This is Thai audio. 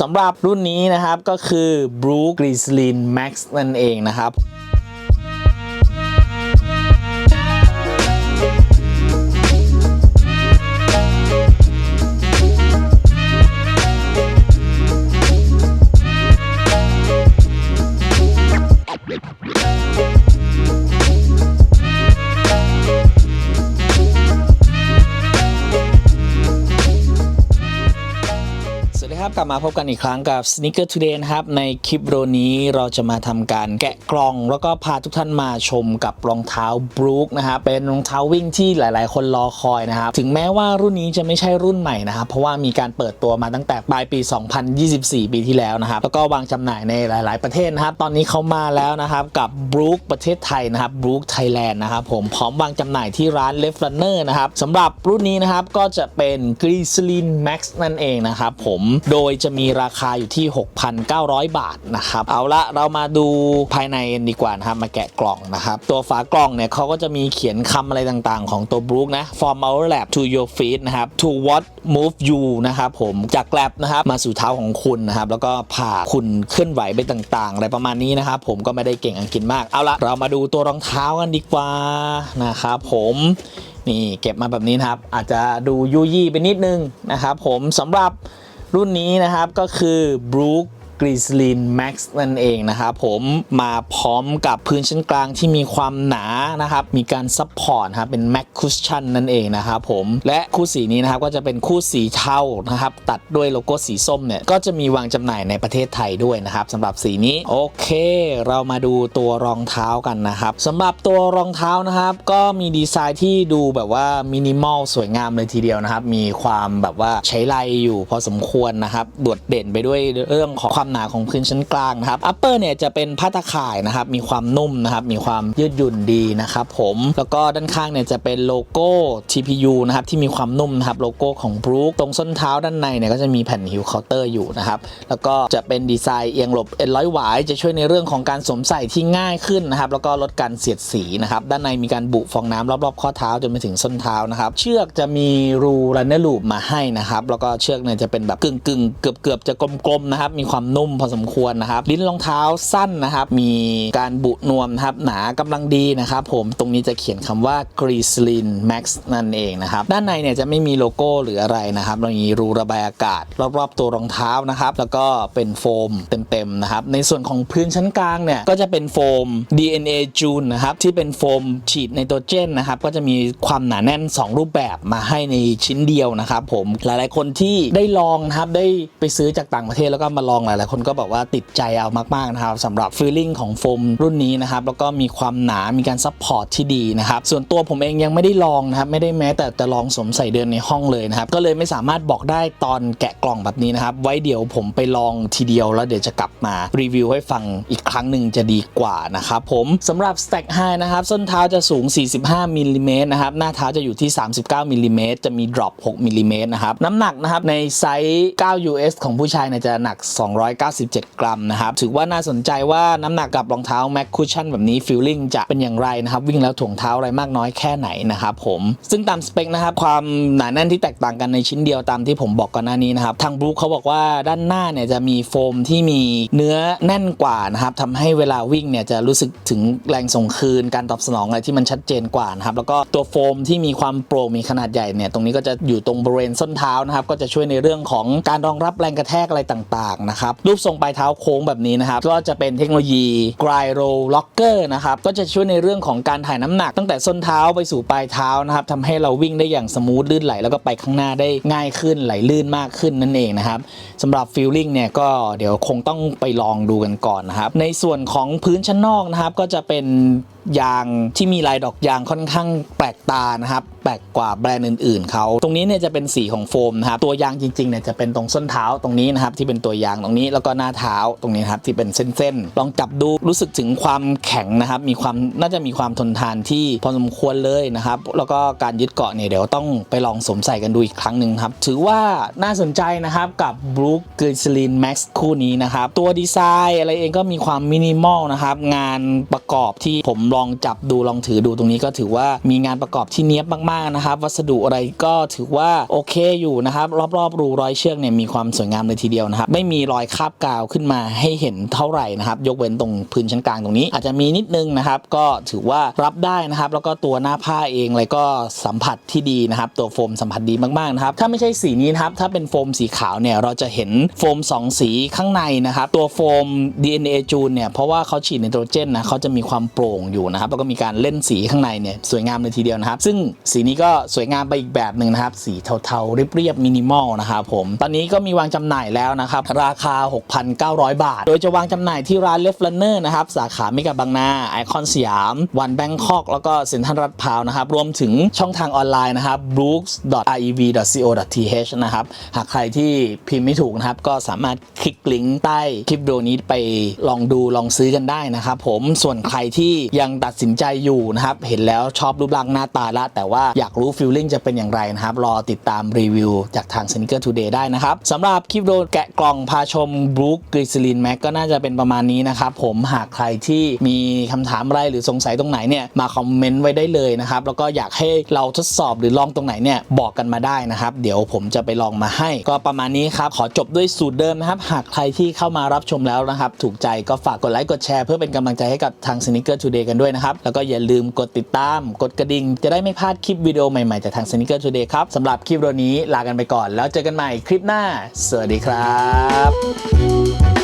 สำหรับรุ่นนี้นะครับก็คือ Blue Glycerin Max นั่นเองนะครับ ครับ กลับมาพบกันอีกครั้งกับ Sneaker Today นะครับ ในคลิปโอนี้เราจะมาทำการแกะกล่อง แล้วก็พาทุกท่านมาชมกับรองเท้า Brook นะครับ เป็นรองเท้าวิ่งที่หลาย ๆ คนรอคอยนะครับ ถึงแม้ว่ารุ่นนี้จะไม่ใช่รุ่นใหม่นะครับ เพราะว่ามีการเปิดตัวมาตั้งแต่ปลายปี 2024 ปีที่แล้วนะครับ แล้วก็วางจำหน่ายในหลาย ๆ ประเทศนะครับ ตอนนี้เขามาแล้วนะครับกับ Brook ประเทศไทยนะครับ Brook Thailand นะครับผมพร้อมวางจำหน่ายที่ร้าน Left Runner นะครับสำหรับรุ่นนี้นะครับก็จะเป็น Glycerin Max นั่นเองนะครับผมโดยจะมีราคาอยู่ที่ 6,900 บาทนะครับเอาละเรามาดูภายในกันดีกว่านะครับมาแกะกล่องนะครับตัวฝากล่องเนี่ยเขาก็จะมีเขียนคำอะไรต่างๆ ของตัว Brook นะ from our lab to your feet นะครับ to what move you นะครับผมจากแกลบนะครับมาสู่เท้าของคุณนะครับแล้วก็พาคุณเคลื่อนไหวไปต่างๆ อะไรประมาณนี้นะครับผมก็ไม่ได้เก่งอังกฤษมากเอาละเรามาดูตัวรองเท้ากันดีกว่านะครับผมนี่เก็บมาแบบนี้นะครับ อาจจะดูยุยี่ไปนิดนึงนะครับผมสำหรับ รุ่นนี้นะครับก็คือ Brook Glycerin Max นั่นเองนะครับผมมาพร้อมกับพื้นชั้นกลางที่มีความหนานะครับมีการซับพอร์ตครับเป็น Mac Cushion นั่นเองนะครับผมและคู่สีนี้นะครับก็จะเป็นคู่สีเทานะครับตัดด้วยโลโก้สีส้มเนี่ยก็จะมีวางจำหน่ายในประเทศไทยด้วยนะครับสำหรับสีนี้โอเค เรามาดูตัวรองเท้ากันนะครับสำหรับตัวรองเท้านะครับก็มีดีไซน์ที่ดูแบบว่ามินิมอลสวยงามเลยทีเดียวนะครับ มีความแบบว่าใช้ลายอยู่พอสมควรนะครับโดดเด่นไปด้วยเรื่องของความหนาของพื้นชั้นกลางนะครับอัปเปอร์เนี่ยจะเป็นผ้าตะข่ายนะครับมีความนุ่มนะครับมีความยืดหยุ่นดีนะครับผมแล้วก็ด้านข้างเนี่ยจะเป็นโลโก้ TPU นะครับที่มีความนุ่มนะครับโลโก้ของ Brook ตรงส้นเท้าด้านในเนี่ยก็จะมีแผ่นฮิวเคาน์เตอร์อยู่นะครับแล้วก็จะเป็นดีไซน์เอียงหลบเอ็นร้อยหวายจะช่วยในเรื่องของการสวมใส่ที่ง่ายขึ้นนะครับแล้วก็ลดการเสียดสีนะครับด้านในมีการบุฟองน้ำรอบๆข้อเท้าจนไปถึงส้นเท้านะครับเชือกจะมีรูรันเนอร์ลูปมาให้นะครับแล้วก็เชือกเนี่ยจะเป็นแบบกึ่งๆเกือบๆจะกลมๆนะครับมีความนุ่มพอสมควรนะครับ ลิ้นรองเท้าสั้นนะครับ มีการบุนวมนะครับ หนากำลังดีนะครับผมตรงนี้จะเขียนคำว่า g r e s l i n Max นั่นเองนะครับ ด้านในเนี่ยจะไม่มีโลโก้หรืออะไรนะครับเรามีรูระบายอากาศ รอบๆตัวรองเท้านะครับ แล้วก็เป็นโฟมเต็มๆนะครับ ในส่วนของพื้นชั้นกลางเนี่ยก็จะเป็นโฟม DNA June นะครับที่เป็นโฟมฉีดไนโตรเจนนะครับก็จะมีความหนาแน่น 2 รูปแบบมาให้ในชิ้นเดียวนะครับผมหลายๆคนที่ได้ลองนะครับได้ไปซื้อจากต่างประเทศแล้วก็มาลองหลายๆคนก็บอกว่าติดใจเอามากๆนะครับสำหรับฟีลลิ่งของโฟมรุ่นนี้นะครับแล้วก็มีความหนา มีการซัพพอร์ตที่ดีนะครับส่วนตัวผมเองยังไม่ได้ลองนะครับไม่ได้แม้แต่จะลองสวมใส่เดินในห้องเลยนะครับก็เลยไม่สามารถบอกได้ตอนแกะกล่องแบบนี้นะครับไว้เดี๋ยวผมไปลองทีเดียวแล้วเดี๋ยวจะกลับมารีวิวให้ฟังอีกครั้งหนึ่งจะดีกว่านะครับผมสำหรับ Stack High นะครับส้นเท้าจะสูง 45มิลลิเมตรนะครับหน้าเท้าจะอยู่ที่ 39มิลลิเมตรจะมี drop 6มิลลิเมตรนะครับน้ำหนักนะครับในไซส์ 9 US ของผู้ชายเนี่ยจะหนัก297 กรัมนะครับถือว่าน่าสนใจว่าน้ำหนักกับรองเท้า Mac Cushion แบบนี้ feeling จะเป็นอย่างไรนะครับวิ่งแล้วถ่วงเท้าอะไรมากน้อยแค่ไหนนะครับผมซึ่งตามสเปคนะครับความหนาแน่นที่แตกต่างกันในชิ้นเดียวตามที่ผมบอกก่อนหน้านี้นะครับทางบรูเขาบอกว่าด้านหน้าเนี่ยจะมีโฟมที่มีเนื้อแน่นกว่านะครับทำให้เวลาวิ่งเนี่ยจะรู้สึกถึงแรงส่งคืนการตอบสนองอะไรที่มันชัดเจนกว่านะครับแล้วก็ตัวโฟมที่มีความโปร่งมีขนาดใหญ่เนี่ยตรงนี้ก็จะอยู่ตรงบริเวณส้นเท้านะครับก็จะช่วยในเรื่องของการรองรับแรงกระแทกอะไรต่างๆนะครับรูปทรงปลายเท้าโค้งแบบนี้นะครับ ก็จะเป็นเทคโนโลยี Gyro Locker นะครับ ก็จะช่วยในเรื่องของการถ่ายน้ำหนัก ตั้งแต่ส้นเท้าไปสู่ปลายเท้านะครับทำให้เราวิ่งได้อย่างสมูทลื่นไหล แล้วก็ไปข้างหน้าได้ง่ายขึ้นไหลลื่นมากขึ้นนั่นเองนะครับสำหรับฟิลลิ่งเนี่ยก็เดี๋ยวคงต้องไปลองดูกันก่อนนะครับในส่วนของพื้นชั้นนอกนะครับก็จะเป็น ยางที่มีลายดอกยางค่อนข้างแปลกตานะครับแปลกกว่าแบรนด์อื่นๆเขาตรงนี้เนี่ยจะเป็นสีของโฟมนะครับตัวยางจริงๆเนี่ยจะเป็นตรงส้นเท้าตรงนี้นะครับที่เป็นตัวยางตรงนี้แล้วก็หน้าเท้าตรงนี้ครับที่เป็นเส้นๆลองจับดูรู้สึกถึงความแข็งนะครับมีความน่าจะมีความทนทานที่พอสมควรเลยนะครับแล้วก็การยึดเกาะเนี่ยเดี๋ยวต้องไปลองสวมใส่กันดูอีกครั้งหนึ่งครับถือว่าน่าสนใจนะครับกับ Brook Glycerin Max คู่นี้นะครับตัวดีไซน์อะไรเองก็มีความมินิมอลนะครับงานประกอบที่ผมลองจับดูลองถือดูตรงนี้ก็ถือว่ามีงานประกอบที่เนี้ยบมากๆนะครับ วัสดุอะไรก็ถือว่าโอเคอยู่นะครับ รอบๆรูรอยเชือกเนี่ยมีความสวยงามเลยทีเดียวนะครับ ไม่มีรอยคาบกาวขึ้นมาให้เห็นเท่าไหร่นะครับ ยกเว้นตรงพื้นชั้นกลางตรงนี้ อาจจะมีนิดนึงนะครับ ก็ถือว่ารับได้นะครับ แล้วก็ตัวหน้าผ้าเองอะไรก็สัมผัสที่ดีนะครับ ตัวโฟมสัมผัสดีมากๆนะครับถ้าไม่ใช่สีนี้นะครับถ้าเป็นโฟมสีขาวเนี่ยเราจะเห็นโฟมสองสีข้างในนะครับตัวโฟม DNA จูนเนี่ยเพราะว่าเขาฉีดไนโตรเจนนะเขาจะมีความโปร่งอยู่นะครับแล้วก็มีการเล่นสีข้างในเนี่ยสวยงามเลยทีเดียวนะครับ ซึ่งสีนี้ก็สวยงามไปอีกแบบหนึ่งนะครับ สีเทาๆเรียบๆมินิมอลนะครับผมตอนนี้ก็มีวางจำหน่ายแล้วนะครับราคา 6,900 บาท โดยจะวางจำหน่ายที่ร้านเลฟ r นเนอร์นะครับสาขาเมกะบางนาไอคอนสยามวันแบงคอกแล้วก็เซ็นทรัลลาดพร้าวนะครับรวมถึงช่องทางออนไลน์นะครับ brooks.rev.co.th นะครับหากใครที่พิมพ์ไม่ถูกนะครับก็สามารถคลิกลิงก์ใต้คลิปวิดีโอนี้ไปลองดูลองซื้อกันได้นะครับผมส่วนใครที่ยังตัดสินใจอยู่นะครับ เห็นแล้วชอบรูปร่างหน้าตาละ แต่ว่าอยากรู้ฟิลลิ่งจะเป็นอย่างไรนะครับ รอติดตามรีวิวจากทาง Sneaker Today ได้นะครับสำหรับคลิปวิดีโอแกะกล่องพาชม Brook g l y c e r i n Max ก็น่าจะเป็นประมาณนี้นะครับผมหากใครที่มีคำถามอะไรหรือสงสัยตรงไหนเนี่ยมาคอมเมนต์ไว้ได้เลยนะครับ แล้วก็อยากให้เราทดสอบหรือลองตรงไหนเนี่ยบอกกันมาได้นะครับ เดี๋ยวผมจะไปลองมาให้ ก็ประมาณนี้ครับ ขอจบด้วยสูตรเดิมนะครับ หากใครที่เข้ามารับชมแล้วนะครับ ถูกใจก็ฝากกดไลค์กดแชร์เพื่อเป็นกำลังใจให้กับทาง Sneaker Today กันด้วยวยนะครับ แล้วก็อย่าลืมกดติดตาม กดกระดิ่ง จะได้ไม่พลาดคลิปวิดีโอใหม่ๆ จากทาง Sneaker Today ครับสำหรับคลิปวิดีโอนี้ลากันไปก่อน แล้วเจอกันใหม่คลิปหน้า สวัสดีครับ